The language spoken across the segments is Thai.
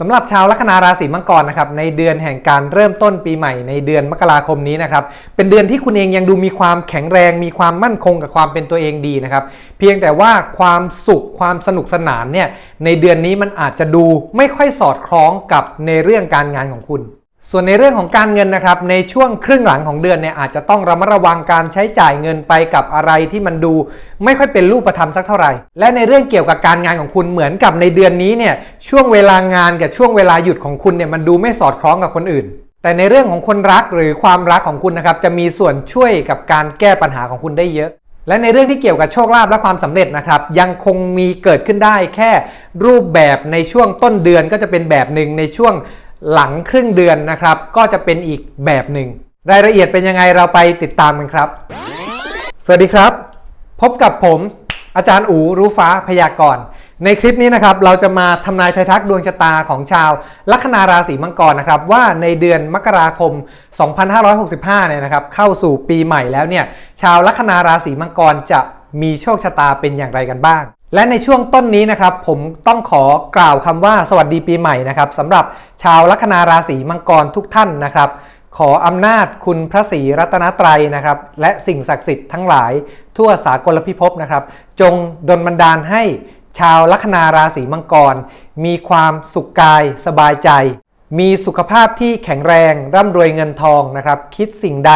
สำหรับชาวลัคนาราศีมังกรนะครับในเดือนแห่งการเริ่มต้นปีใหม่ในเดือนมกราคมนี้นะครับเป็นเดือนที่คุณเองยังดูมีความแข็งแรง มีความมั่นคงกับความเป็นตัวเองดีนะครับเพียงแต่ว่าความสุขความสนุกสนานเนี่ยในเดือนนี้มันอาจจะดูไม่ค่อยสอดคล้องกับในเรื่องการงานของคุณ ส่วนในเรื่องของการเงินนะครับในช่วงครึ่งหลังของเดือนเนี่ยอาจจะต้องระมัดระวังการใช้จ่ายเงินไปกับอะไรที่มันดูไม่ค่อยเป็นรูปธรรมสักเท่าไหร่ และในเรื่องเกี่ยวกับการงานของคุณเหมือนกับในเดือนนี้เนี่ยช่วงเวลางานกับช่วงเวลาหยุดของคุณเนี่ยมันดูไม่สอดคล้องกับคนอื่น แต่ในเรื่องของคนรักหรือความรักของคุณนะครับจะมีส่วนช่วยกับการแก้ปัญหาของคุณได้เยอะและในเรื่องที่เกี่ยวกับโชคลาภและความสำเร็จนะครับยังคงมีเกิดขึ้นได้แค่รูปแบบในช่วงต้นเดือนก็จะเป็นแบบหนึ่งในช่วง หลังครึ่งเดือนนะครับ ก็จะเป็นอีกแบบหนึ่ง รายละเอียดเป็นยังไงเราไปติดตามกันครับ สวัสดีครับ พบกับผมอาจารย์อูรู้ฟ้าพยากรณ์ในคลิปนี้นะครับเราจะมาทำนายทายทักดวงชะตาของชาวลัคนาราศีมังกรนะครับว่าในเดือนมกราคม 2565 เนี่ยนะครับเข้าสู่ปีใหม่แล้วเนี่ยชาวลัคนาราศีมังกรจะ มีโชคชะตาเป็นอย่างไรกันบ้าง และในช่วงต้นนี้นะครับ ผมต้องขอกล่าวคำว่าสวัสดีปีใหม่นะครับสำหรับชาวลัคนาราศีมังกรทุกท่านนะครับขออำนาจคุณพระศรีรัตนตรัยนะครับ และสิ่งศักดิ์สิทธิ์ทั้งหลายทั่วสากลพิภพนะครับ จงดลบันดาลให้ชาวลัคนาราศีมังกร มีความสุขกายสบายใจ มีสุขภาพที่แข็งแรงร่ำรวยเงินทองนะครับ คิดสิ่งใด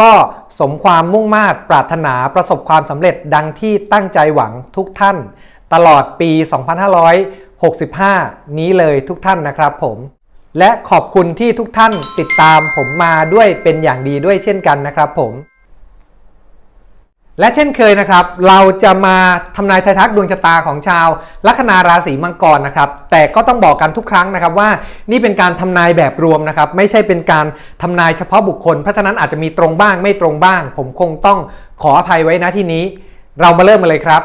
ก็สมความมุ่งมา่ปรารถนาประสบความสำเร็จดังที่ตั้งใจหวังทุกท่าน ตลอดปี 2565 นี้เลยทุกท่านนะครับผม และขอบคุณที่ทุกท่านติดตามผมมาด้วยเป็นอย่างดีด้วยเช่นกันนะครับผม และเช่นเคยนะครับ เราจะมาทำนายทายทักดวงชะตาของชาวลัคนาราศีมังกรนะครับ แต่ก็ต้องบอกกันทุกครั้งนะครับว่านี่เป็นการทำนายแบบรวมนะครับ ไม่ใช่เป็นการทำนายเฉพาะบุคคล เพราะฉะนั้นอาจจะมีตรงบ้างไม่ตรงบ้าง ผมคงต้องขออภัยไว้นะที่นี้ เรามาเริ่มกันเลยครับ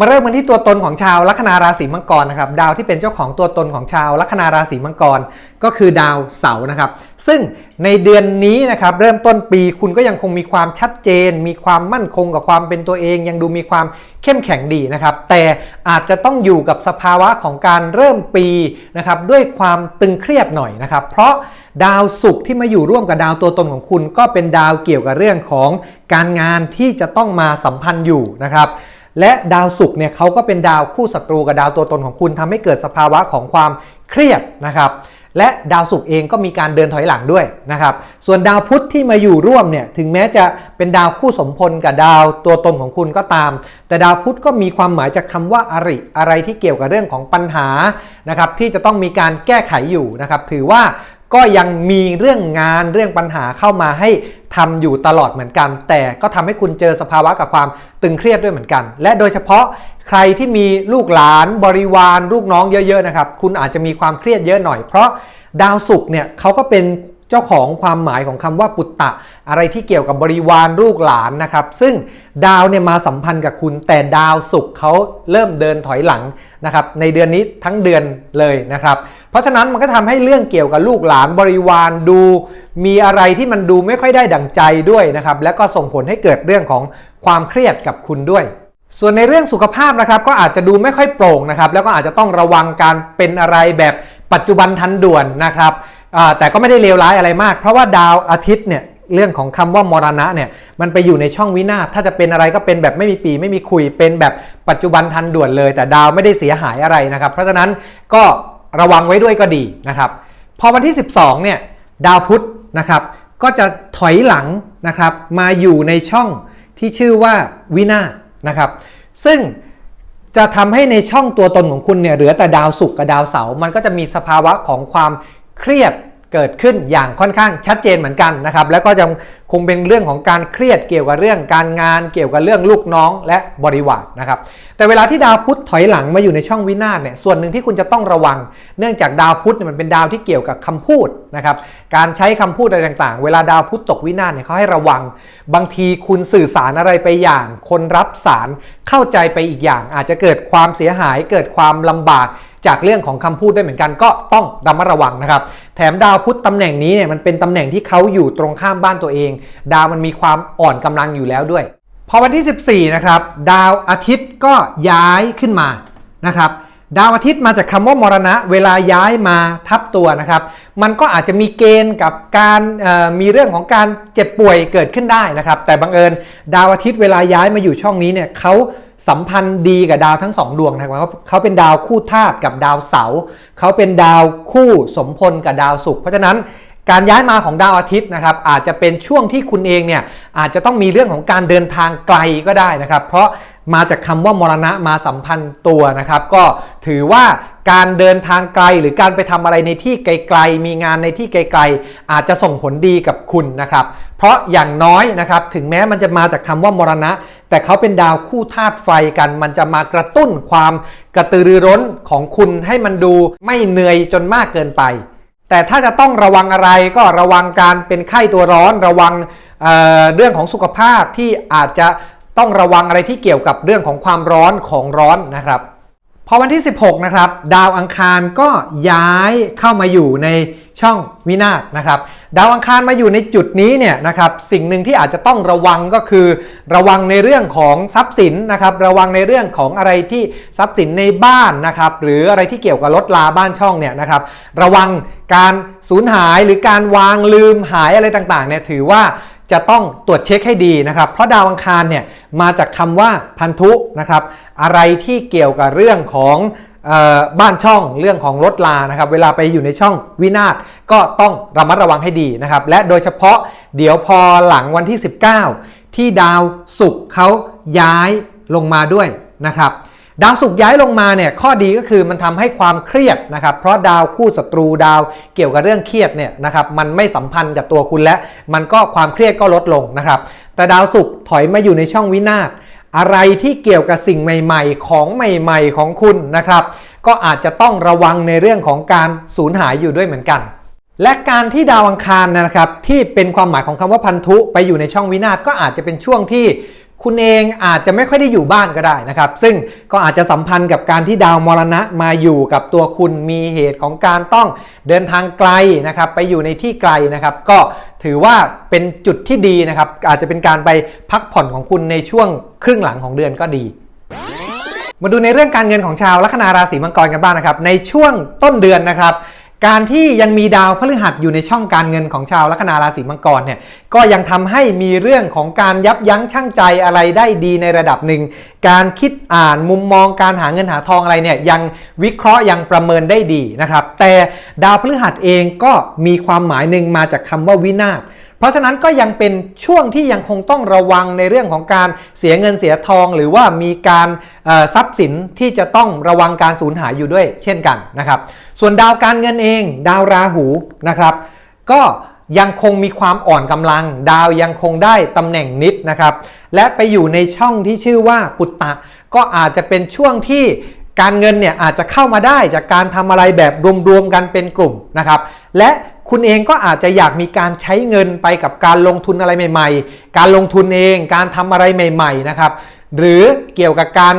มาเริ่มกันที่ตัวตนของชาวลัคนาราศีมังกรนะครับดาวที่เป็นเจ้าของตัวตนของชาวลัคนาราศีมังกร ก็คือดาวเสาร์นะครับ ซึ่งในเดือนนี้นะครับเริ่มต้นปีคุณก็ยังคงมีความชัดเจน มีความมั่นคงกับความเป็นตัวเอง ยังดูมีความเข้มแข็งดีนะครับ แต่อาจจะต้องอยู่กับสภาวะของการเริ่มปีนะครับด้วยความตึงเครียดหน่อยนะครับ เพราะดาวศุกร์ที่มาอยู่ร่วมกับดาวตัวตนของคุณ ก็เป็นดาวเกี่ยวกับเรื่องของการงานที่จะต้องมาสัมพันธ์อยู่นะครับ และดาวศุกร์เนี่ยเขาก็เป็นดาวคู่ศัตรูกับดาวตัวตนของคุณทำให้เกิดสภาวะของความเครียดนะครับและดาวศุกร์เองก็มีการเดินถอยหลังด้วยนะครับ ส่วนดาวพุธที่มาอยู่ร่วมเนี่ยถึงแม้จะเป็นดาวคู่สมพลกับดาวตัวตนของคุณก็ตาม แต่ดาวพุธก็มีความหมายจากคำว่าอริ อะไรที่เกี่ยวกับเรื่องของปัญหานะครับที่จะต้องมีการแก้ไขอยู่นะครับ ถือว่า ก็ยังมีเรื่องงานเรื่องปัญหาเข้ามาให้ทำอยู่ตลอดเหมือนกัน แต่ก็ทำให้คุณเจอสภาวะกับความตึงเครียดด้วยเหมือนกัน และโดยเฉพาะใครที่มีลูกหลานบริวาร ลูกน้องเยอะๆนะครับ คุณอาจจะมีความเครียดเยอะหน่อยเพราะดาวศุกร์เนี่ยเขาก็เป็น เจ้าของความหมายของคำว่าปุตตะ อะไรที่เกี่ยวกับบริวารลูกหลานนะครับ ซึ่งดาวเนี่ยมาสัมพันธ์กับคุณ แต่ดาวศุกร์เขาเริ่มเดินถอยหลังนะครับในเดือนนี้ทั้งเดือนเลยนะครับ เพราะฉะนั้นมันก็ทำให้เรื่องเกี่ยวกับลูกหลานบริวารดู มีอะไรที่มันดูไม่ค่อยได้ดั่งใจด้วยนะครับแล้วก็ส่งผลให้เกิดเรื่องของความเครียดกับคุณด้วยส่วนในเรื่องสุขภาพนะครับก็อาจจะดูไม่ค่อยโปร่งนะครับแล้วก็อาจจะต้องระวังการเป็นอะไรแบบปัจจุบันทันด่วนนะครับ แต่ก็ไม่ได้เลวร้ายอะไรมาก เพราะว่าดาวอาทิตย์เนี่ยเรื่องของคำว่ามรณะเนี่ยมันไปอยู่ในช่องวินาศถ้าจะเป็นอะไรก็เป็นแบบไม่มีปีไม่มีคุยเป็นแบบปัจจุบันทันด่วนเลย แต่ดาวไม่ได้เสียหายอะไรนะครับ เพราะฉะนั้นก็ระวังไว้ด้วยก็ดีนะครับพอวันที่ 12เนี่ยดาวพุธนะครับก็จะถอยหลังนะครับมาอยู่ในช่องที่ชื่อว่าวินาศนะครับซึ่งจะทำให้ในช่องตัวตนของคุณเนี่ยเหลือแต่ดาวศุกร์กับดาวเสาร์มันก็จะมีสภาวะของความเครียด เกิดขึ้นอย่างค่อนข้างชัดเจนเหมือนกันนะครับ แล้วก็จะคงเป็นเรื่องของการเครียดเกี่ยวกับเรื่องการงานเกี่ยวกับเรื่องลูกน้องและบริวารนะครับ แต่เวลาที่ดาวพุธถอยหลังมาอยู่ในช่องวินาศเนี่ยส่วนหนึ่งที่คุณจะต้องระวัง เนื่องจากดาวพุธเนี่ยมันเป็นดาวที่เกี่ยวกับคำพูดนะครับการใช้คำพูดอะไรต่างๆ เวลาดาวพุธตกวินาศเนี่ยเขาให้ระวัง บางทีคุณสื่อสารอะไรไปอย่าง คนรับสารเข้าใจไปอีกอย่าง อาจจะเกิดความเสียหายเกิดความลำบาก จากเรื่องของคำพูดได้เหมือนกันก็ต้องระมัดระวังนะครับ แถมดาวพุธตำแหน่งนี้เนี่ยมันเป็นตำแหน่งที่เขาอยู่ตรงข้ามบ้านตัวเอง ดาวมันมีความอ่อนกำลังอยู่แล้วด้วย พอวันที่ 14 นะครับ ดาวอาทิตย์ก็ย้ายขึ้นมานะครับดาวอาทิตย์มาจากคำว่ามรณะ เวลาย้ายมาทับตัวนะครับ มันก็อาจจะมีเกณฑ์กับการมีเรื่องของการเจ็บป่วยเกิดขึ้นได้นะครับ แต่บังเอิญดาวอาทิตย์เวลาย้ายมาอยู่ช่องนี้เนี่ยเขา สัมพันธ์ดีกับดาวทั้งสองดวงนะครับเขาเขาเป็นดาวคู่ธาตุกับดาวเสาร์เขาเป็นดาวคู่สมพลกับดาวศุกร์เพราะฉะนั้นการย้ายมาของดาวอาทิตย์นะครับอาจจะเป็นช่วงที่คุณเองเนี่ยอาจจะต้องมีเรื่องของการเดินทางไกลก็ได้นะครับ เพราะมาจากคำว่ามรณะมาสัมพันธ์ตัวนะครับ ก็ถือว่า การเดินทางไกลหรือการไปทำอะไรในที่ไกลๆ มีงานในที่ไกลๆ อาจจะส่งผลดีกับคุณนะครับ เพราะอย่างน้อยนะครับถึงแม้มันจะมาจากคำว่ามรณะ แต่เขาเป็นดาวคู่ธาตุไฟกัน มันจะมากระตุ้นความกระตือรือร้นของคุณให้มันดูไม่เหนื่อยจนมากเกินไป แต่ถ้าจะต้องระวังอะไรก็ระวังการเป็นไข้ตัวร้อนระวังเเรื่องของสุขภาพที่อาจจะต้องระวังอะไรที่เกี่ยวกับเรื่องของความร้อนของร้อนนะครับ พอวันที่ 16 นะครับ ดาวอังคารก็ย้ายเข้ามาอยู่ในช่องวินาศนะครับ ดาวอังคารมาอยู่ในจุดนี้เนี่ยนะครับสิ่งหนึ่งที่อาจจะต้องระวังก็คือ ระวังในเรื่องของทรัพย์สินนะครับ ระวังในเรื่องของอะไรที่ทรัพย์สินในบ้านนะครับ หรืออะไรที่เกี่ยวกับรถลาบ้านช่องเนี่ยนะครับ ระวังการสูญหายหรือการวางลืมหายอะไรต่างๆเนี่ยถือว่า จะต้องตรวจเช็คให้ดีนะครับ เพราะดาวอังคารเนี่ยมาจากคำว่าพันธุนะครับ อะไรที่เกี่ยวกับเรื่องของออบ้านช่องเรื่องของรถลานะครับ เวลาไปอยู่ในช่องวินาศก็ต้องระมัดระวังให้ดีนะครับ และโดยเฉพาะเดี๋ยวพอหลังวันที่ 19 ที่ดาวศุกร์เขาย้ายลงมาด้วยนะครับ ดาวศุกย้ายลงมาเนี่ยข้อดีก็คือมันทำให้ความเครียดนะครับ เพราะดาวคู่ศัตรูดาวเกี่ยวกับเรื่องเครียดเนี่ยนะครับมันไม่สัมพันธ์กับตัวคุณและ มันก็ความเครียดก็ลดลงนะครับ แต่ดาวศุกถอยมาอยู่ในช่องวินาศอะไรที่เกี่ยวกับสิ่งใหม่ ๆ ของใหม่ ๆ ของคุณนะครับ ก็อาจจะต้องระวังในเรื่องของการสูญหายอยู่ด้วยเหมือนกัน และการที่ดาวอังคารนะครับ ที่เป็นความหมายของคำว่าพันธุไปอยู่ในช่องวินาศก็อาจจะเป็นช่วงที่ คุณเองอาจจะไม่ค่อยได้อยู่บ้านก็ได้นะครับ ซึ่งก็อาจจะสัมพันธ์กับการที่ดาวมรณะมาอยู่กับตัวคุณมีเหตุของการต้องเดินทางไกลนะครับไปอยู่ในที่ไกลนะครับ ก็ถือว่าเป็นจุดที่ดีนะครับ อาจจะเป็นการไปพักผ่อนของคุณในช่วงครึ่งหลังของเดือนก็ดีมาดูในเรื่องการเงินของชาวลัคนาราศีมังกรกันบ้างนะครับ ในช่วงต้นเดือนนะครับ การที่ยังมีดาวพฤหัสอยู่ในช่องการเงินของชาวลัคนาราศีมังกรเนี่ยก็ยังทำให้มีเรื่องของการยับยั้งชั่งใจอะไรได้ดีในระดับหนึ่ง การคิดอ่านมุมมองการหาเงินหาทองอะไรเนี่ยยังวิเคราะห์ยังประเมินได้ดีนะครับ แต่ดาวพฤหัสเองก็มีความหมายหนึ่งมาจากคำว่าวินาศ เพราะฉะนั้นก็ยังเป็นช่วงที่ยังคงต้องระวังในเรื่องของการเสียเงินเสียทอง หรือว่ามีการทรัพย์สินที่จะต้องระวังการสูญหายอยู่ด้วย เช่นกันนะครับ ส่วนดาวการเงินเอง ดาวราหูนะครับ ก็ยังคงมีความอ่อนกำลัง ดาวยังคงได้ตำแหน่งนิดนะครับ และไปอยู่ในช่องที่ชื่อว่าปุตตะ ก็อาจจะเป็นช่วงที่การเงินเนี่ยอาจจะเข้ามาได้จากการทำอะไรแบบรวมๆกันเป็นกลุ่มนะครับ และ คุณเองก็อาจจะอยากมีการใช้เงินไปกับการลงทุนอะไรใหม่ ๆ การลงทุนเองการทำอะไรใหม่ ๆ นะครับ หรือเกี่ยวกับการ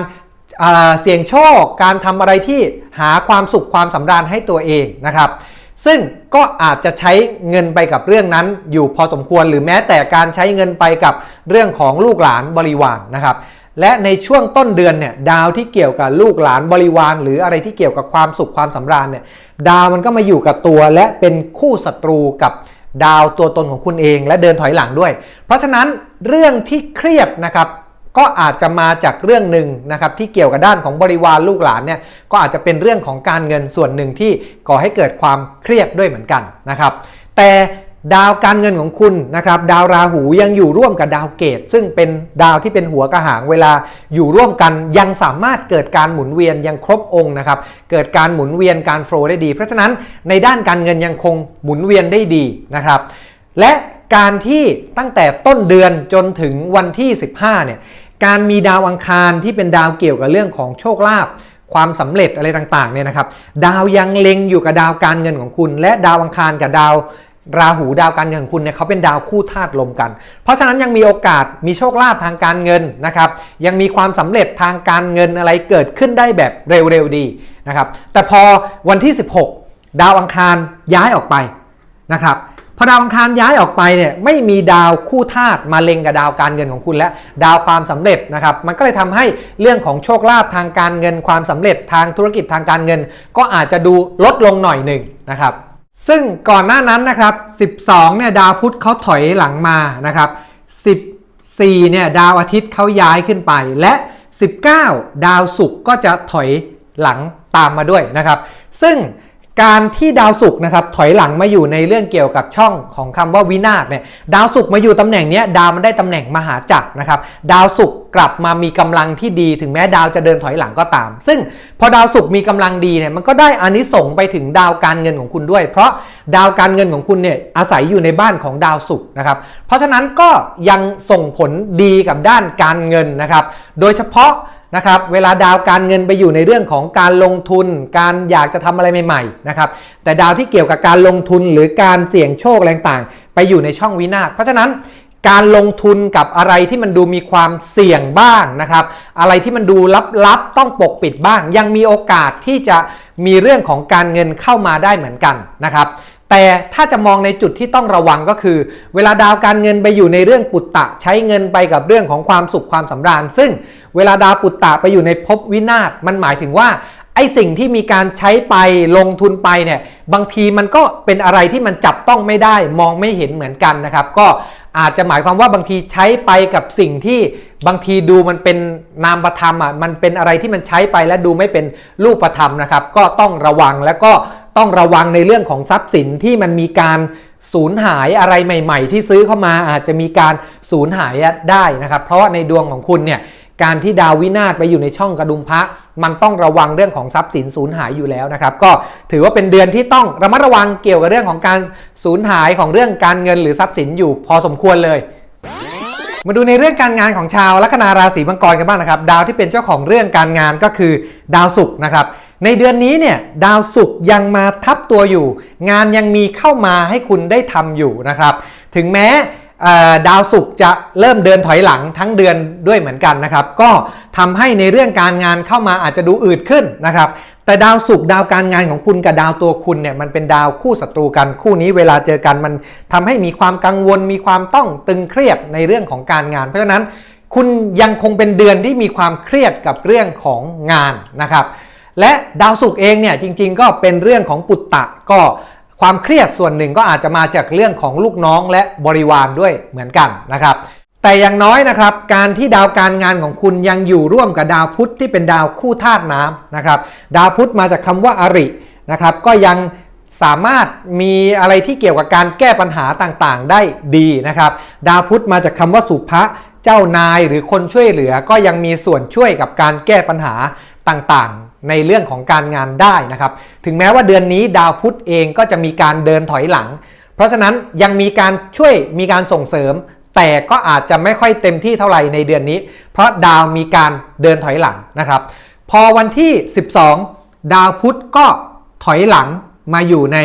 อ่าเสี่ยงโชค การทำอะไรที่หาความสุขความสำราญให้ตัวเองนะครับ ซึ่งก็อาจจะใช้เงินไปกับเรื่องนั้นอยู่พอสมควร หรือแม้แต่การใช้เงินไปกับเรื่องของลูกหลานบริวารนะครับ และในช่วงต้นเดือนเนี่ยดาวที่เกี่ยวกับลูกหลานบริวาร หรืออะไรที่เกี่ยวกับความสุขความสำราญเนี่ยดาวมันก็มาอยู่กับตัวและเป็นคู่ศัตรูกับดาวตัวตนของคุณเองและเดินถอยหลังด้วย เพราะฉะนั้นเรื่องที่เครียดนะครับก็อาจจะมาจากเรื่องหนึ่งนะครับที่เกี่ยวกับด้านของบริวารลูกหลานเนี่ยก็อาจจะเป็นเรื่องของการเงินส่วนหนึ่งที่ก่อให้เกิดความเครียดด้วยเหมือนกันนะครับแต่ ดาวการเงินของคุณนะครับดาวราหูยังอยู่ร่วมกับดาวเกต ซึ่งเป็นดาวที่เป็นหัวกระหางเวลาอยู่ร่วมกันยังสามารถเกิดการหมุนเวียนยังครบองค์นะครับเกิดการหมุนเวียนการโฟลได้ดี เพราะฉะนั้นในด้านการเงินยังคงหมุนเวียนได้ดีนะครับและการที่ตั้งแต่ต้นเดือนจนถึงวันที่ 15เนี่ยการมีดาวอังคารที่เป็นดาวเกี่ยวกับเรื่องของโชคลาภความสำเร็จอะไรต่างๆเนี่ยนะครับ ดาวยังเล็งอยู่กับดาวการเงินของคุณ และดาวอังคารกับดาว ราหูดาวการเงินของคุณเนี่ยเขาเป็นดาวคู่ธาตุลมกัน เพราะฉะนั้นยังมีโอกาสมีโชคลาภทางการเงินนะครับยังมีความสำเร็จทางการเงินอะไรเกิดขึ้นได้แบบเร็วๆดีนะครับแต่พอวันที่ 16 ดาวอังคารย้ายออกไปนะครับพอดาวอังคารย้ายออกไปเนี่ยไม่มีดาวคู่ธาตุมาเล็งกับดาวการเงินของคุณและดาวความสำเร็จนะครับมันก็เลยทำให้เรื่องของโชคลาภทางการเงินความสำเร็จทางธุรกิจทางการเงิน ก็อาจจะดูลดลงหน่อยหนึ่งนะครับ ซึ่งก่อนหน้านั้นนะครับ 12 เนี่ยดาวพุธเขาถอยหลังมานะครับ 14 เนี่ยดาวอาทิตย์เขาย้ายขึ้นไป และ 19 ดาวศุกร์ก็จะถอยหลังตามมาด้วยนะครับ ซึ่ง การที่ดาวศุกร์นะครับถอยหลังมาอยู่ในเรื่องเกี่ยวกับช่องของคำว่าวินาศเนี่ยดาวศุกร์มาอยู่ตำแหน่งนี้ดาวมันได้ตำแหน่งมหาจักรนะครับดาวศุกร์กลับมามีกำลังที่ดีถึงแม้ดาวจะเดินถอยหลังก็ตาม ซึ่งพอดาวศุกร์มีกำลังดีเนี่ยมันก็ได้อานิสงส์ไปถึงดาวการเงินของคุณด้วย เพราะดาวการเงินของคุณเนี่ยอาศัยอยู่ในบ้านของดาวศุกร์นะครับเพราะฉะนั้นก็ยังส่งผลดีกับด้านการเงินนะครับโดยเฉพาะ นะครับเวลาดาวการเงินไปอยู่ในเรื่องของการลงทุน การอยากจะทำอะไรใหม่ๆนะครับแต่ดาวที่เกี่ยวกับการลงทุนหรือการเสี่ยงโชคอะไรต่างๆไปอยู่ในช่องวินาศเพราะฉะนั้นการลงทุนกับอะไรที่มันดูมีความเสี่ยงบ้างนะครับ อะไรที่มันดูลับๆ ต้องปกปิดบ้าง ยังมีโอกาสที่จะมีเรื่องของการเงินเข้ามาได้เหมือนกันนะครับ แต่ถ้าจะมองในจุดที่ต้องระวังก็คือ เวลาดาวการเงินไปอยู่ในเรื่องปุตตะใช้เงินไปกับเรื่องของความสุขความสำราญ ซึ่งเวลาดาวปุตตะไปอยู่ในภพวินาศมันหมายถึงว่าไอสิ่งที่มีการใช้ไปลงทุนไปเนี่ยบางทีมันก็เป็นอะไรที่มันจับต้องไม่ได้มองไม่เห็นเหมือนกันนะครับ ก็อาจจะหมายความว่าบางทีใช้ไปกับสิ่งที่บางทีดูมันเป็นนามประธรรมอะมันเป็นอะไรที่มันใช้ไปและดูไม่เป็นรูประธรรมนะครับ ก็ต้องระวังแล้วก็ ต้องระวังในเรื่องของทรัพย์สินที่มันมีการสูญหายอะไรใหม่ ๆ ที่ซื้อเข้ามาอาจจะมีการสูญหายได้นะครับ เพราะในดวงของคุณเนี่ยการที่ดาววินาศไปอยู่ในช่องกระดุมพระ มันต้องระวังเรื่องของทรัพย์สินสูญหายอยู่แล้วนะครับ ก็ถือว่าเป็นเดือนที่ต้องระมัดระวังเกี่ยวกับเรื่องของการสูญหายของเรื่องการเงินหรือทรัพย์สินอยู่พอสมควรเลยมาดูในเรื่องการงานของชาวลัคนาราศีมังกรกันบ้างนะครับ ดาวที่เป็นเจ้าของเรื่องการงานก็คือดาวศุกร์นะครับ ในเดือนนี้เนี่ยดาวศุกร์ยังมาทับตัวอยู่ งานยังมีเข้ามาให้คุณได้ทำอยู่นะครับ ถึงแม้ดาวศุกร์จะเริ่มเดินถอยหลังทั้งเดือนด้วยเหมือนกันนะครับ ก็ทำให้ในเรื่องการงานเข้ามาอาจจะดูอืดขึ้นนะครับ แต่ดาวศุกร์ดาวการงานของคุณกับดาวตัวคุณเนี่ยมันเป็นดาวคู่ศัตรูกันคู่นี้เวลาเจอกันมันทำให้มีความกังวล มีความต้องตึงเครียดในเรื่องของการงาน เพราะฉะนั้นคุณยังคงเป็นเดือนที่มีความเครียดกับเรื่องของงานนะครับ และดาวศุกร์เองเนี่ยจริง ๆ ก็เป็นเรื่องของปุตตะก็ความเครียดส่วนหนึ่งก็อาจจะมาจากเรื่องของลูกน้องและบริวารด้วยเหมือนกันนะครับ แต่อย่างน้อยนะครับ การที่ดาวการงานของคุณยังอยู่ร่วมกับดาวพุธที่เป็นดาวคู่ธาตุน้ำนะครับ ดาวพุธมาจากคำว่าอรินะครับ ก็ยังสามารถมีอะไรที่เกี่ยวกับการแก้ปัญหาต่างๆ ได้ดีนะครับ ดาวพุธมาจากคำว่าสุภะเจ้านายหรือคนช่วยเหลือก็ยังมีส่วนช่วยกับการแก้ปัญหา ต่างๆ ในเรื่องของการงานได้นะครับ ถึงแม้ว่าเดือนนี้ดาวพุธเองก็จะมีการเดินถอยหลัง เพราะฉะนั้นยังมีการช่วยมีการส่งเสริม แต่ก็อาจจะไม่ค่อยเต็มที่เท่าไหร่ในเดือนนี้ เพราะดาวมีการเดินถอยหลังนะครับ พอวันที่ 12 ดาวพุธก็ถอยหลังมาอยู่ใน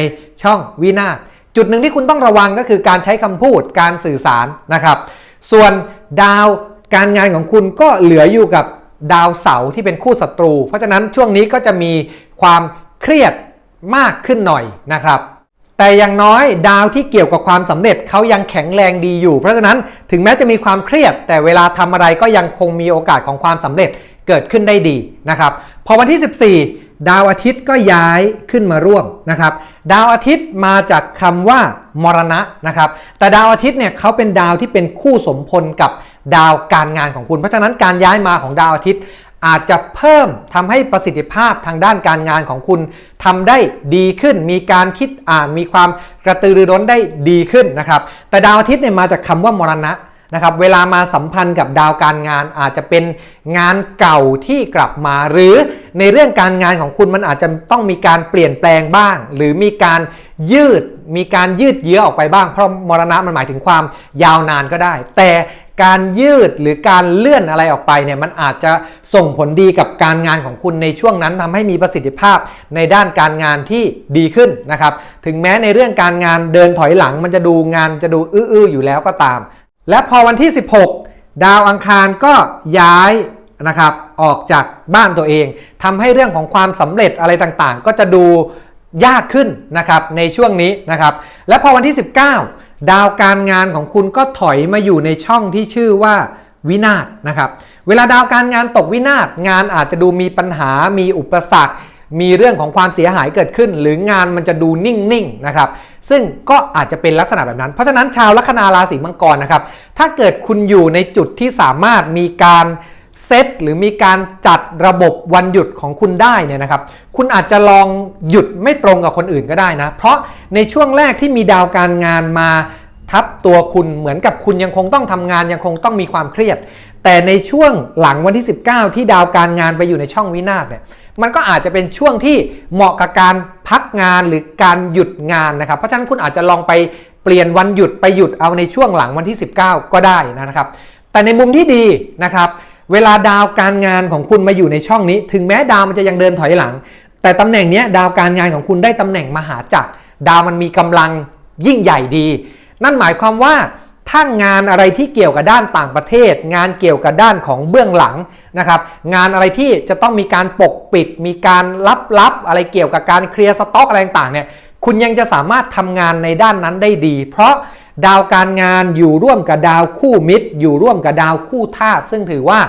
ช่องวินาศจุดหนึ่งที่คุณต้องระวังก็คือการใช้คำพูดการสื่อสารนะครับ ส่วนดาวการงานของคุณก็เหลืออยู่กับ ดาวเสาร์ที่เป็นคู่ศัตรู เพราะฉะนั้นช่วงนี้ก็จะมีความเครียดมากขึ้นหน่อยนะครับ แต่อย่างน้อยดาวที่เกี่ยวกับความสำเร็จเขายังแข็งแรงดีอยู่ เพราะฉะนั้นถึงแม้จะมีความเครียด แต่เวลาทำอะไรก็ยังคงมีโอกาสของความสำเร็จเกิดขึ้นได้ดีนะครับ พอวันที่ 14 ดาวอาทิตย์ก็ย้ายขึ้นมาร่วมนะครับ ดาวอาทิตย์มาจากคำว่ามรณะนะครับ แต่ดาวอาทิตย์เนี่ยเขาเป็นดาวที่เป็นคู่สมพลกับ ดาวการงานของคุณ เพราะฉะนั้นการย้ายมาของดาวอาทิตย์ อาจจะเพิ่มทำให้ประสิทธิภาพทางด้านการงานของคุณทำได้ดีขึ้น มีการคิดอ่านมีความกระตือรือร้นได้ดีขึ้นนะครับ แต่ดาวอาทิตย์เนี่ยมาจากคำว่ามรณะนะครับเวลามาสัมพันธ์กับดาวการงานอาจจะเป็นงานเก่าที่กลับมา หรือในเรื่องการงานของคุณมันอาจจะต้องมีการเปลี่ยนแปลงบ้าง หรือมีการยืดมีการยืดเยื้อออกไปบ้างเพราะมรณะมันหมายถึงความยาวนานก็ได้ แต่ การยืดหรือการเลื่อนอะไรออกไปเนี่ยมันอาจจะส่งผลดีกับการงานของคุณในช่วงนั้นทำให้มีประสิทธิภาพในด้านการงานที่ดีขึ้นนะครับ ถึงแม้ในเรื่องการงานเดินถอยหลัง มันจะดูงานจะดูอื้อๆอยู่แล้วก็ตาม และพอวันที่ 16 ดาวอังคารก็ย้ายนะครับออกจากบ้านตัวเองทำให้เรื่องของความสำเร็จอะไรต่างๆ ก็จะดูยากขึ้นนะครับในช่วงนี้นะครับ และพอวันที่ 19 ดาวการงานของคุณก็ถอยมาอยู่ในช่องที่ชื่อว่าวินาศนะครับ เวลาดาวการงานตกวินาศงานอาจจะดูมีปัญหา มีอุปสรรค มีเรื่องของความเสียหายเกิดขึ้น หรืองานมันจะดูนิ่งๆนะครับ ซึ่งก็อาจจะเป็นลักษณะแบบนั้น เพราะฉะนั้นชาวลัคนาราศีมังกรนะครับ ถ้าเกิดคุณอยู่ในจุดที่สามารถมีการ เซตหรือมีการจัดระบบวันหยุดของคุณได้เนี่ยนะครับ คุณอาจจะลองหยุดไม่ตรงกับคนอื่นก็ได้นะ เพราะในช่วงแรกที่มีดาวการงานมาทับตัวคุณเหมือนกับคุณยังคงต้องทำงานยังคงต้องมีความเครียด แต่ในช่วงหลังวันที่ 19 ที่ดาวการงานไปอยู่ในช่องวินาศเนี่ยมันก็อาจจะเป็นช่วงที่เหมาะกับการพักงานหรือการหยุดงานนะครับ เพราะฉะนั้นคุณอาจจะลองไปเปลี่ยนวันหยุดไปหยุดเอาในช่วงหลังวันที่ 19 ก็ได้นะครับ แต่ในมุมที่ดีนะครับ เวลาดาวการงานของคุณมาอยู่ในช่องนี้ ถึงแม้ดาวมันจะยังเดินถอยหลัง แต่ตำแหน่งนี้ดาวการงานของคุณได้ตำแหน่งมหาจักรดาวมันมีกำลังยิ่งใหญ่ดี นั่นหมายความว่าถ้างานอะไรที่เกี่ยวกับด้านต่างประเทศ งานเกี่ยวกับด้านของเบื้องหลังนะครับงานอะไรที่จะต้องมีการปกปิด มีการลับๆอะไรเกี่ยวกับการเคลียร์สต็อกอะไรต่างๆเนี่ยคุณยังจะสามารถทำงานในด้านนั้นได้ดี เพราะ ดาวการงานอยู่ร่วมกับดาวคู่มิตร อยู่ร่วมกับดาวคู่ธาตุซึ่งถือว่า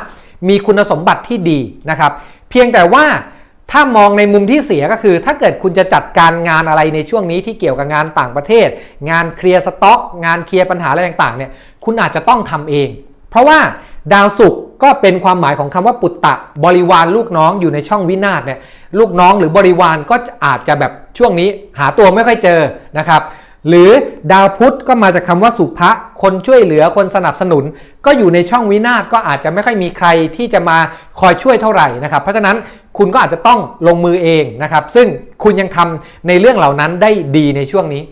มีคุณสมบัติที่ดีนะครับ เพียงแต่ว่าถ้ามองในมุมที่เสียก็คือ ถ้าเกิดคุณจะจัดการงานอะไรในช่วงนี้ที่เกี่ยวกับงานต่างประเทศ งานเคลียร์สต็อก งานเคลียร์ปัญหาอะไรต่างๆเนี่ยคุณอาจจะต้องทำเอง เพราะว่าดาวศุกร์ก็เป็นความหมายของคำว่าปุตตะบริวารลูกน้องอยู่ในช่องวินาศเนี่ยลูกน้องหรือบริวารก็อาจจะแบบช่วงนี้หาตัวไม่ค่อยเจอนะครับ หรือดาวพุธก็มาจากคำว่าสุภะคนช่วยเหลือคนสนับสนุน ก็อยู่ในช่องวินาศก็อาจจะไม่ค่อยมีใครที่จะมาคอยช่วยเท่าไหร่นะครับ เพราะฉะนั้นคุณก็อาจจะต้องลงมือเองนะครับ ซึ่งคุณยังทำในเรื่องเหล่านั้นได้ดีในช่วงนี้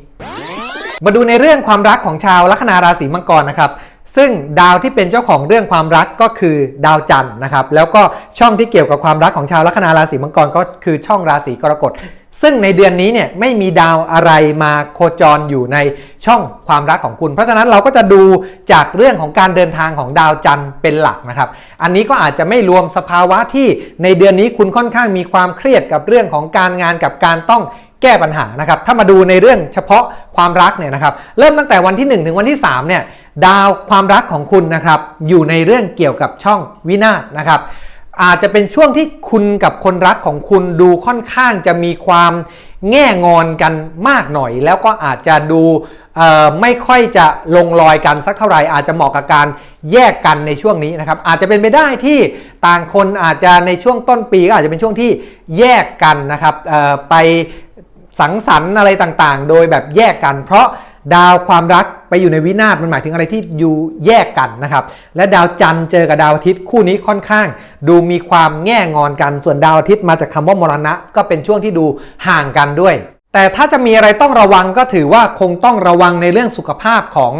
มาดูในเรื่องความรักของชาวลัคนาราศีมังกรนะครับซึ่งดาวที่เป็นเจ้าของเรื่องความรักก็คือดาวจันทร์นะครับ แล้วก็ช่องที่เกี่ยวกับความรักของชาวลัคนาราศีมังกรก็คือช่องราศีกรกฎ ซึ่งในเดือนนี้เนี่ยไม่มีดาวอะไรมาโคจรอยู่ในช่องความรักของคุณ เพราะฉะนั้นเราก็จะดูจากเรื่องของการเดินทางของดาวจันทร์เป็นหลักนะครับ อันนี้ก็อาจจะไม่รวมสภาวะที่ในเดือนนี้คุณค่อนข้างมีความเครียดกับเรื่องของการงานกับการต้องแก้ปัญหานะครับ ถ้ามาดูในเรื่องเฉพาะความรักเนี่ยนะครับ เริ่มตั้งแต่วันที่ 1 ถึงวันที่3เนี่ยดาวความรักของคุณนะครับอยู่ในเรื่องเกี่ยวกับช่องวินาศนะครับ อาจจะเป็นช่วงที่คุณกับคนรักของคุณดูค่อนข้างจะมีความแง่งอนกันมากหน่อย แล้วก็อาจจะดูไม่ค่อยจะลงรอยกันสักเท่าไหร่อาจจะเหมาะกับการแยกกันในช่วงนี้นะครับ อาจจะเป็นไปได้ที่ต่างคนอาจจะในช่วงต้นปีก็อาจจะเป็นช่วงที่แยกกันนะครับไปสังสรรค์อะไรต่างๆ โดยแบบแยกกัน เพราะ ดาวความรักไปอยู่ในวินาศมันหมายถึงอะไรที่อยู่แยกกันนะครับ และดาวจันทร์เจอกับดาวอาทิตย์คู่นี้ค่อนข้าง ดูมีความแง่งอนกัน ส่วนดาวอาทิตย์มาจากคำว่ามรณะ ก็เป็นช่วงที่ดูห่างกันด้วย แต่ถ้าจะมีอะไรต้องระวังก็ถือว่าคงต้องระวังในเรื่องสุขภาพของ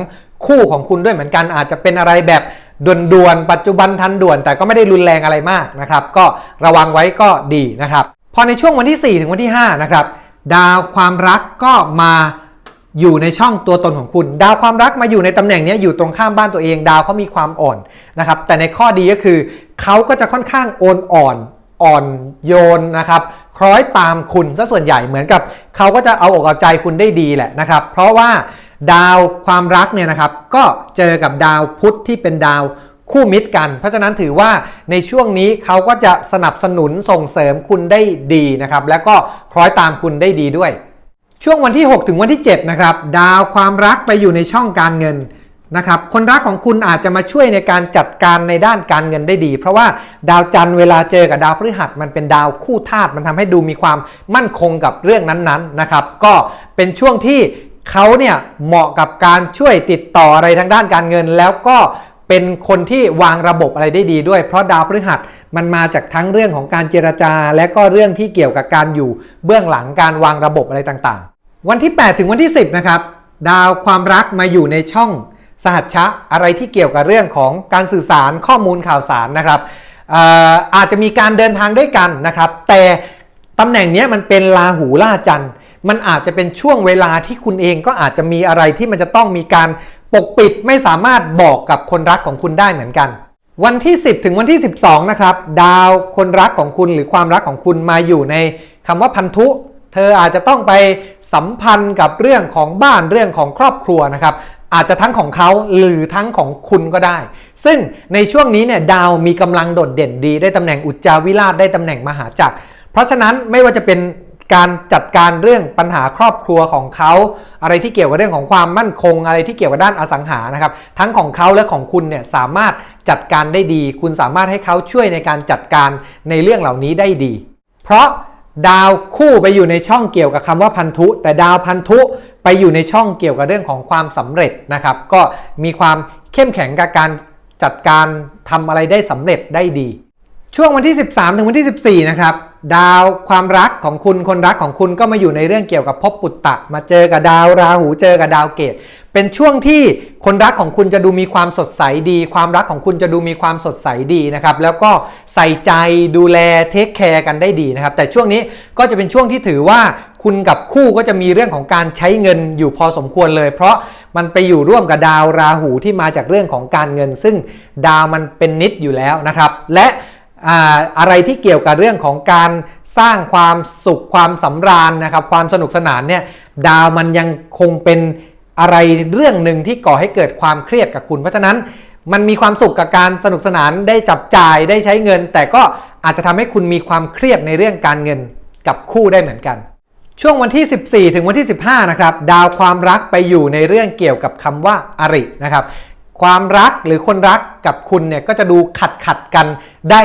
คู่ของคุณด้วยเหมือนกันอาจจะเป็นอะไรแบบด่วนๆปัจจุบันทันด่วน แต่ก็ไม่ได้รุนแรงอะไรมากนะครับ ก็ระวังไว้ก็ดีนะครับ พอในช่วงวันที่ 4 ถึงวันที่5นะครับดาวความรักก็มา อยู่ในช่องตัวตนของคุณ ดาวความรักมาอยู่ในตำแหน่งนี้อยู่ตรงข้ามบ้านตัวเอง ดาวเขามีความอ่อนนะครับ แต่ในข้อดีก็คือเขาก็จะค่อนข้างโอนอ่อนอ่อนโยนนะครับคล้อยตามคุณซะส่วนใหญ่เหมือนกับเขาก็จะเอาอกเอาใจคุณได้ดีแหละนะครับ เพราะว่าดาวความรักเนี่ยนะครับ ก็เจอกับดาวพุธที่เป็นดาวคู่มิตรกัน เพราะฉะนั้นถือว่าในช่วงนี้เขาก็จะสนับสนุนส่งเสริมคุณได้ดีนะครับ แล้วก็คล้อยตามคุณได้ดีด้วย ช่วงวันที่ 6 ถึงวันที่ 7 นะครับ ดาวความรักไปอยู่ในช่องการเงินนะครับ คนรักของคุณอาจจะมาช่วยในการจัดการในด้านการเงินได้ดี เพราะว่าดาวจันทร์เวลาเจอกับดาวพฤหัสมันเป็นดาวคู่ธาตุมันทำให้ดูมีความมั่นคงกับเรื่องนั้นๆนะครับ ก็เป็นช่วงที่เขาเนี่ยเหมาะกับการช่วยติดต่ออะไรทางด้านการเงิน แล้วก็เป็นคนที่วางระบบอะไรได้ดีด้วย เพราะดาวพฤหัสมันมาจากทั้งเรื่องของการเจรจา และก็เรื่องที่เกี่ยวกับการอยู่เบื้องหลังการวางระบบอะไรต่างๆ วันที่ 8 ถึงวันที่ 10 นะครับ ดาวความรักมาอยู่ในช่องสหัชชะอะไรที่เกี่ยวกับเรื่องของการสื่อสารข้อมูลข่าวสารนะครับอ่อาจจะมีการเดินทางด้วยกันนะครับ แต่ตำแหน่งนี้มันเป็นราหูล่าจันทร์มันอาจจะเป็นช่วงเวลาที่คุณเองก็อาจจะมีอะไรที่มันจะต้องมีการปกปิดไม่สามารถบอกกับคนรักของคุณได้เหมือนกัน วันที่ 10 ถึงวันที่ 12 นะครับ ดาวคนรักของคุณหรือความรักของคุณมาอยู่ในคำว่าพันธุ เธออาจจะต้องไปสัมพันธ์กับเรื่องของบ้านเรื่องของครอบครัวนะครับอาจจะทั้งของเขาหรือทั้งของคุณก็ได้ ซึ่งในช่วงนี้เนี่ยดาวมีกำลังโดดเด่นดี ได้ตำแหน่งอุจจาวิราชได้ตำแหน่งมหาจักร เพราะฉะนั้นไม่ว่าจะเป็นการจัดการเรื่องปัญหาครอบครัวของเขา อะไรที่เกี่ยวกับเรื่องของความมั่นคง อะไรที่เกี่ยวกับด้านอสังหานะครับ ทั้งของเขาและของคุณเนี่ยสามารถจัดการได้ดี คุณสามารถให้เขาช่วยในการจัดการในเรื่องเหล่านี้ได้ดี เพราะ ดาวคู่ไปอยู่ในช่องเกี่ยวกับคำว่าพันธุ แต่ดาวพันธุไปอยู่ในช่องเกี่ยวกับเรื่องของความสำเร็จนะครับ ก็มีความเข้มแข็งกับการจัดการทำอะไรได้สำเร็จได้ดี ช่วงวันที่ 13 ถึงวันที่ 14 นะครับ ดาวความรักของคุณคนรักของคุณก็มาอยู่ในเรื่องเกี่ยวกับภพปุตตะ มาเจอกับดาวราหูเจอกับดาวเกต เป็นช่วงที่คนรักของคุณจะดูมีความสดใสดี ความรักของคุณจะดูมีความสดใสดีนะครับแล้วก็ใส่ใจดูแลเทคแคร์กันได้ดีนะครับแต่ช่วงนี้ก็จะเป็นช่วงที่ถือว่าคุณกับคู่ก็จะมีเรื่องของการใช้เงินอยู่พอสมควรเลย เพราะมันไปอยู่ร่วมกับดาวราหูที่มาจากเรื่องของการเงิน ซึ่งดาวมันเป็นนิดอยู่แล้วนะครับและ อะไรที่เกี่ยวกับเรื่องของการสร้างความสุขความสำราญนะครับความสนุกสนานเนี่ยดาวมันยังคงเป็นอะไรเรื่องหนึ่งที่ก่อให้เกิดความเครียดกับคุณ เพราะฉะนั้นมันมีความสุขกับการสนุกสนานได้จับจ่ายได้ใช้เงิน แต่ก็อาจจะทำให้คุณมีความเครียดในเรื่องการเงินกับคู่ได้เหมือนกัน ช่วงวันที่ 14 ถึงวันที่ 15 นะครับ ดาวความรักไปอยู่ในเรื่องเกี่ยวกับคำว่าอรินะครับ ความรักหรือคนรักกับคุณเนี่ยก็จะดูขัดขัดกันได้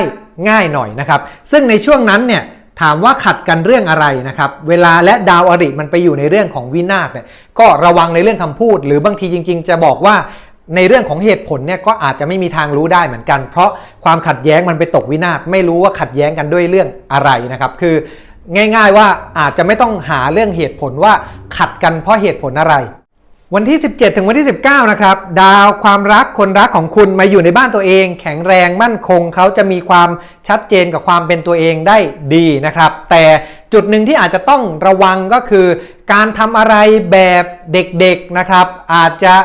ง่ายหน่อยนะครับ ซึ่งในช่วงนั้นเนี่ยถามว่าขัดกันเรื่องอะไรนะครับ เวลาและดาวอริมันไปอยู่ในเรื่องของวินาศเนี่ยก็ระวังในเรื่องคำพูด หรือบางทีจริง ๆ จะบอกว่าในเรื่องของเหตุผลเนี่ยก็อาจจะไม่มีทางรู้ได้เหมือนกัน เพราะความขัดแย้งมันไปตกวินาศไม่รู้ว่าขัดแย้งกันด้วยเรื่องอะไรนะครับ คือง่าย ๆว่าอาจจะไม่ต้องหาเรื่องเหตุผลว่าขัดกันเพราะเหตุผลอะไร วันที่ 17 ถึงวันที่ 19 นะครับ ดาวความรักคนรักของคุณมาอยู่ในบ้านตัวเอง แข็งแรงมั่นคงเขาจะมีความชัดเจนกับความเป็นตัวเองได้ดีนะครับ แต่จุดหนึ่งที่อาจจะต้องระวังก็คือ การทำอะไรแบบเด็กๆนะครับ อาจจะ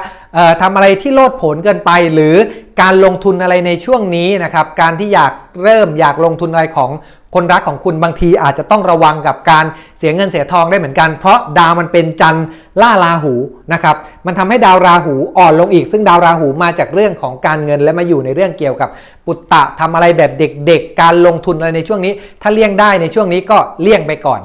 ทำอะไรที่โลดผนเกินไป หรือการลงทุนอะไรในช่วงนี้นะครับ การที่อยากเริ่มอยากลงทุนอะไรของ คนรักของคุณบางทีอาจจะต้องระวังกับการเสียเงินเสียทองได้เหมือนกัน เพราะดาวมันเป็นจันทร์ล่าราหูนะครับมันทำให้ดาวราหูอ่อนลงอีก ซึ่งดาวราหูมาจากเรื่องของการเงินและมาอยู่ในเรื่องเกี่ยวกับปุตตะทำอะไรแบบเด็กๆ การลงทุนอะไรในช่วงนี้ ถ้าเลี่ยงได้ในช่วงนี้ก็เลี่ยงไปก่อน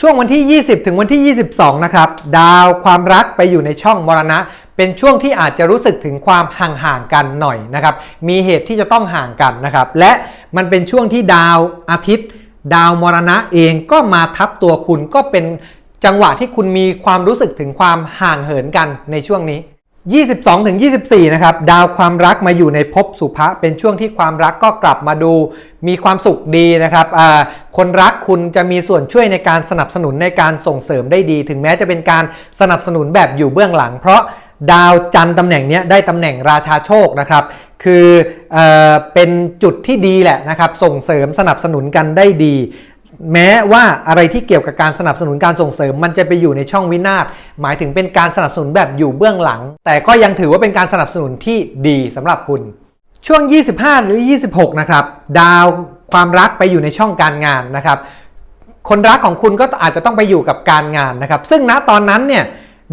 ช่วงวันที่ 20 ถึงวันที่ 22 นะครับดาวความรักไปอยู่ในช่องมรณะเป็นช่วงที่อาจจะรู้สึกถึงความห่างๆกันหน่อยนะครับ มีเหตุที่จะต้องห่างกันนะครับ และมันเป็นช่วงที่ดาวอาทิตย์ ดาวมรณะเองก็มาทับตัวคุณก็เป็นจังหวะที่คุณมีความรู้สึกถึงความห่างเหินกันในช่วงนี้ 22ถึง24 นะครับ ดาวความรักมาอยู่ในภพสุภะเป็นช่วงที่ความรักก็กลับมาดู มีความสุขดีนะครับคนรักคุณจะมีส่วนช่วยในการสนับสนุนในการส่งเสริมได้ดี ถึงแม้จะเป็นการสนับสนุนแบบอยู่เบื้องหลัง เพราะ ดาวจันทร์ตำแหน่งนี้ได้ตำแหน่งราชาโชคนะครับ คือเออเป็นจุดที่ดีแหละนะครับ ส่งเสริมสนับสนุนกันได้ดี แม้ว่าอะไรที่เกี่ยวกับการสนับสนุนการส่งเสริม มันจะไปอยู่ในช่องวินาศหมายถึงเป็นการสนับสนุนแบบอยู่เบื้องหลัง แต่ก็ยังถือว่าเป็นการสนับสนุนที่ดีสำหรับคุณ ช่วง 25 หรือ 26 นะครับ ดาวความรักไปอยู่ในช่องการงานนะครับ คนรักของคุณก็อาจจะต้องไปอยู่กับการงานนะครับ ซึ่งณตอนนั้นเนี่ย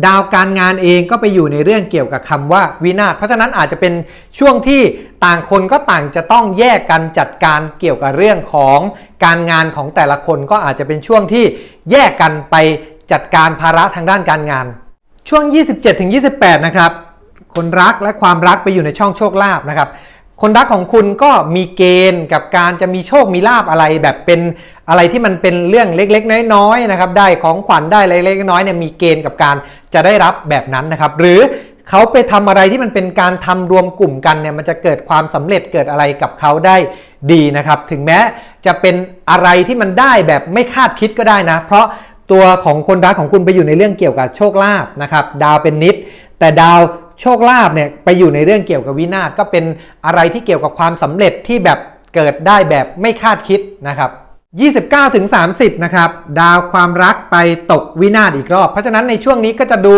ดาวการงานเองก็ไปอยู่ในเรื่องเกี่ยวกับคำว่าวินาศเพราะฉะนั้นอาจจะเป็นช่วงที่ต่างคนก็ต่างจะต้องแยกกันจัดการเกี่ยวกับเรื่องของการงานของแต่ละคนก็อาจจะเป็นช่วงที่แยกกันไปจัดการภาระทางด้านการงาน ช่วง 27-28 นะครับ คนรักและความรักไปอยู่ในช่องโชคลาภนะครับ คนรักของคุณก็มีเกณฑ์กับการจะมีโชคมีลาบอะไรแบบเป็นอะไรที่มันเป็นเรื่องเล็กๆ น้อยๆนะครับได้ของขวัญได้เล็กๆน้อยๆเนี่ยมีเกณฑ์กับการจะได้รับแบบนั้นนะครับ หรือเขาไปทำอะไรที่มันเป็นการทำรวมกลุ่มกันเนี่ยมันจะเกิดความสำเร็จเกิดอะไรกับเขาได้ดีนะครับ ถึงแม้จะเป็นอะไรที่มันได้แบบไม่คาดคิดก็ได้นะ เพราะตัวของคนรักของคุณไปอยู่ในเรื่องเกี่ยวกับโชคลาภนะครับดาวเป็นนิด แต่ดาว โชคลาภเนี่ยไปอยู่ในเรื่องเกี่ยวกับวินาศก็เป็นอะไรที่เกี่ยวกับความสำเร็จที่แบบเกิดได้แบบไม่คาดคิดนะครับ29ถึง30 นะครับ ดาวความรักไปตกวินาศอีกรอบ เพราะฉะนั้นในช่วงนี้ก็จะดู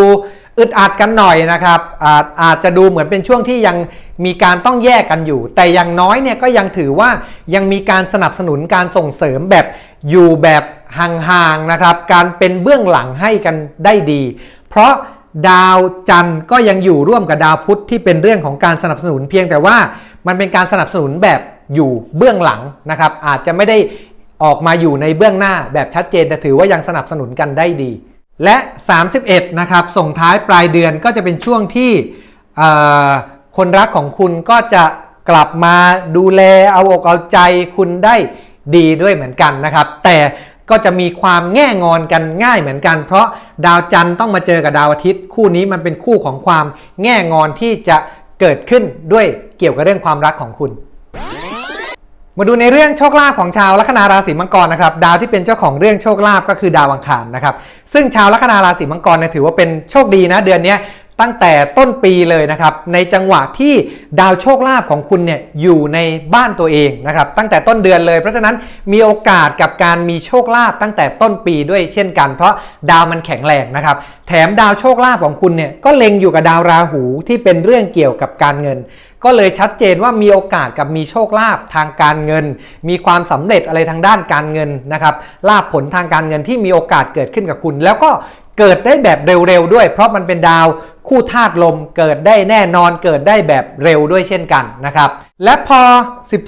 อึดอัดกันหน่อยนะครับอาจอาจจะดูเหมือนเป็นช่วงที่ยังมีการต้องแยกกันอยู่ แต่อย่างน้อยเนี่ยก็ยังถือว่ายังมีการสนับสนุนการส่งเสริมแบบอยู่แบบห่างๆนะครับ การเป็นเบื้องหลังให้กันได้ดี เพราะ ดาวจันทร์ก็ยังอยู่ร่วมกับดาวพุธที่เป็นเรื่องของการสนับสนุนเพียงแต่ว่ามันเป็นการสนับสนุนแบบอยู่เบื้องหลังนะครับ อาจจะไม่ได้ออกมาอยู่ในเบื้องหน้าแบบชัดเจนแต่ถือว่ายังสนับสนุนกันได้ดี และ 31 นะครับส่งท้ายปลายเดือนก็จะเป็นช่วงที่คนรักของคุณก็จะกลับมาดูแลเอาอกเอาใจคุณได้ดีด้วยเหมือนกันนะครับ แต่ ก็จะมีความแง่งอนกันง่ายเหมือนกัน เพราะดาวจันทร์ต้องมาเจอกับดาวอาทิตย์ คู่นี้มันเป็นคู่ของความแง่งอนที่จะเกิดขึ้นด้วยเกี่ยวกับเรื่องความรักของคุณ มาดูในเรื่องโชคลาภของชาวลัคนาราศีมังกรนะครับดาวที่เป็นเจ้าของเรื่องโชคลาภก็คือดาวอังคารนะครับซึ่งชาวลัคนาราศีมังกรเนี่ยถือว่าเป็นโชคดีนะเดือนนี้ ตั้งแต่ต้นปีเลยนะครับในจังหวะที่ดาวโชคลาภของคุณเนี่ยอยู่ในบ้านตัวเองนะครับตั้งแต่ต้นเดือนเลย เพราะฉะนั้นมีโอกาสกับการมีโชคลาภตั้งแต่ต้นปีด้วยเช่นกัน เพราะดาวมันแข็งแรงนะครับแถมดาวโชคลาภของคุณเนี่ยก็เล็งอยู่กับดาวราหูที่เป็นเรื่องเกี่ยวกับการเงิน ก็เลยชัดเจนว่ามีโอกาสกับมีโชคลาภทางการเงิน มีความสำเร็จอะไรทางด้านการเงินนะครับลาภผลทางการเงินที่มีโอกาสเกิดขึ้นกับคุณ แล้วก็ เกิดได้แบบเร็วๆด้วย เพราะมันเป็นดาวคู่ธาตุลมเกิดได้แน่นอนเกิดได้แบบเร็วด้วยเช่นกันนะครับ และพอ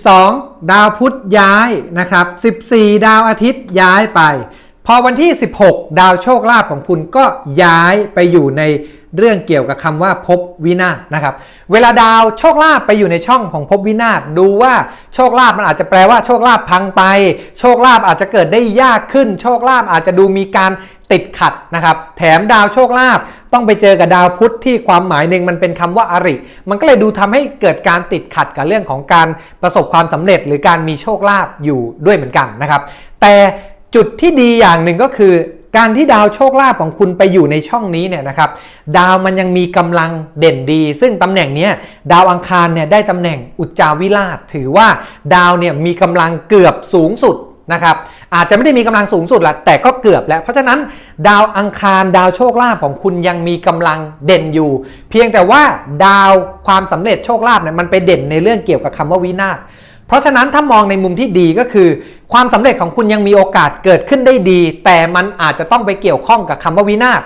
12 ดาวพุธย้ายนะครับ 14 ดาวอาทิตย์ย้ายไป พอวันที่ 16 ดาวโชคลาภของคุณก็ย้ายไปอยู่ในเรื่องเกี่ยวกับคำว่าภพวินาศนะครับ เวลาดาวโชคลาภไปอยู่ในช่องของภพวินาศดูว่าโชคลาภมันอาจจะแปลว่าโชคลาภพังไป โชคลาภอาจจะเกิดได้ยากขึ้น โชคลาภอาจจะดูมีการ ติดขัดนะครับ แถมดาวโชคลาภต้องไปเจอกับดาวพุธที่ความหมายหนึ่งมันเป็นคำว่าอริ มันก็เลยดูทำให้เกิดการติดขัดกับเรื่องของการประสบความสำเร็จ หรือการมีโชคลาภอยู่ด้วยเหมือนกันนะครับ แต่จุดที่ดีอย่างหนึ่งก็คือ การที่ดาวโชคลาภของคุณไปอยู่ในช่องนี้เนี่ยนะครับ ดาวมันยังมีกำลังเด่นดี ซึ่งตำแหน่งนี้ดาวอังคารเนี่ยได้ตำแหน่งอุจจาวิราช ถือว่าดาวเนี่ยมีกำลังเกือบสูงสุดนะครับ อาจจะไม่ได้มีกำลังสูงสุดละแต่ก็เกือบแล้ว เพราะฉะนั้นดาวอังคารดาวโชคลาภของคุณยังมีกำลังเด่นอยู่ เพียงแต่ว่าดาวความสำเร็จโชคลาภเนี่ยมันไปเด่นในเรื่องเกี่ยวกับคำว่าวินาศเพราะฉะนั้นถ้ามองในมุมที่ดีก็คือ ความสำเร็จของคุณยังมีโอกาสเกิดขึ้นได้ดี แต่มันอาจจะต้องไปเกี่ยวข้องกับคำว่าวินาศ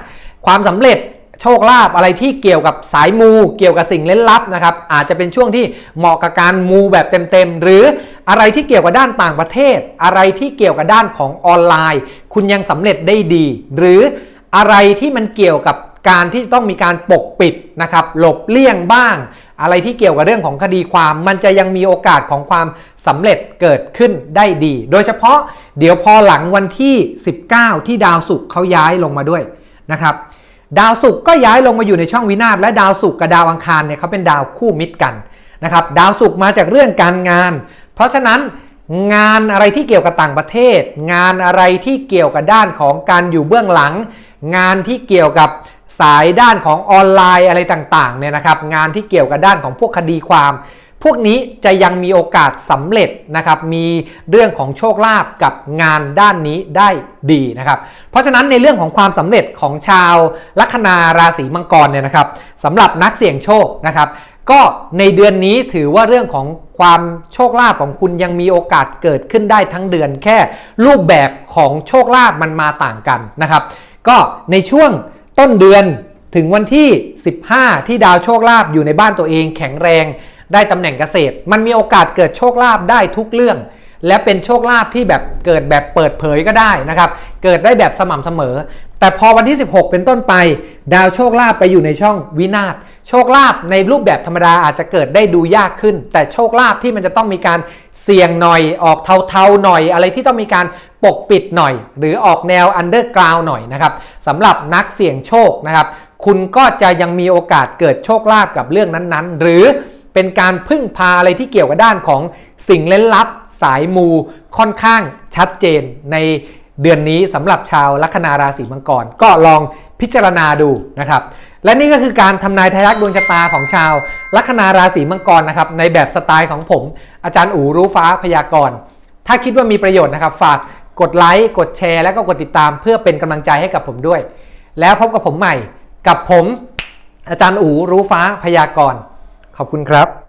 ความสำเร็จ โชคลาภอะไรที่เกี่ยวกับสายมูเกี่ยวกับสิ่งเล่นลับนะครับ อาจจะเป็นช่วงที่เหมาะกับการมูแบบเต็มๆ หรืออะไรที่เกี่ยวกับด้านต่างประเทศ อะไรที่เกี่ยวกับด้านของออนไลน์ คุณยังสำเร็จได้ดี หรืออะไรที่มันเกี่ยวกับการที่ต้องมีการปกปิดนะครับหลบเลี่ยงบ้าง อะไรที่เกี่ยวกับเรื่องของคดีความ มันจะยังมีโอกาสของความสำเร็จเกิดขึ้นได้ดี โดยเฉพาะเดี๋ยวพอหลังวันที่ 19 ที่ดาวศุกร์เขาย้ายลงมาด้วยนะครับ ดาวศุกร์ก็ย้ายลงมาอยู่ในช่องวินาศและดาวศุกร์กับดาวอังคารเนี่ยเขาเป็นดาวคู่มิตรกันนะครับดาวศุกร์มาจากเรื่องการงาน เพราะฉะนั้นงานอะไรที่เกี่ยวกับต่างประเทศ งานอะไรที่เกี่ยวกับด้านของการอยู่เบื้องหลัง งานที่เกี่ยวกับสายด้านของออนไลน์อะไรต่างๆเนี่ยนะครับงานที่เกี่ยวกับด้านของพวกคดีความ พวกนี้จะยังมีโอกาสสำเร็จนะครับ มีเรื่องของโชคลาภกับงานด้านนี้ได้ดีนะครับ เพราะฉะนั้นในเรื่องของความสำเร็จของชาวลัคนาราศีมังกรเนี่ยนะครับสำหรับนักเสี่ยงโชคนะครับก็ในเดือนนี้ถือว่าเรื่องของความโชคลาภของคุณยังมีโอกาสเกิดขึ้นได้ทั้งเดือน แค่รูปแบบของโชคลาภมันมาต่างกันนะครับ ก็ในช่วงต้นเดือนถึงวันที่ 15 ที่ดาวโชคลาภอยู่ในบ้านตัวเองแข็งแรง ได้ตำแหน่งเกษตร มันมีโอกาสเกิดโชคลาภได้ทุกเรื่อง และเป็นโชคลาภที่แบบเกิดแบบเปิดเผยก็ได้นะครับ เกิดได้แบบสม่ำเสมอ แต่พอวันที่ 16 เป็นต้นไป ดาวโชคลาภไปอยู่ในช่องวินาศโชคลาภในรูปแบบธรรมดาอาจจะเกิดได้ดูยากขึ้น แต่โชคลาภที่มันจะต้องมีการเสี่ยงหน่อยออกเทาๆหน่อย อะไรที่ต้องมีการปกปิดหน่อย หรือออกแนวอันเดอร์กราวหน่อยนะครับสำหรับนักเสี่ยงโชคนะครับ คุณก็จะยังมีโอกาสเกิดโชคลาภกับเรื่องนั้นๆ หรือ เป็นการพึ่งพาอะไรที่เกี่ยวกับด้านของสิ่งเล่นลับ สายมูค่อนข้างชัดเจนในเดือนนี้สำหรับชาวลัคนาราศีมังกร ก็ลองพิจารณาดูนะครับ และนี่ก็คือการทำนายทายักดวงชะตาของชาวลัคนาราศีมังกรนะครับในแบบสไตล์ของผม อาจารย์อูรู้ฟ้าพยากรณ์ถ้าคิดว่ามีประโยชน์นะครับ ฝากกดไลค์กดแชร์ แล้วก็กดติดตามเพื่อเป็นกำลังใจให้กับผมด้วย แล้วพบกับผมใหม่กับผม อาจารย์อูรู้ฟ้าพยากรณ์ ขอบคุณครับ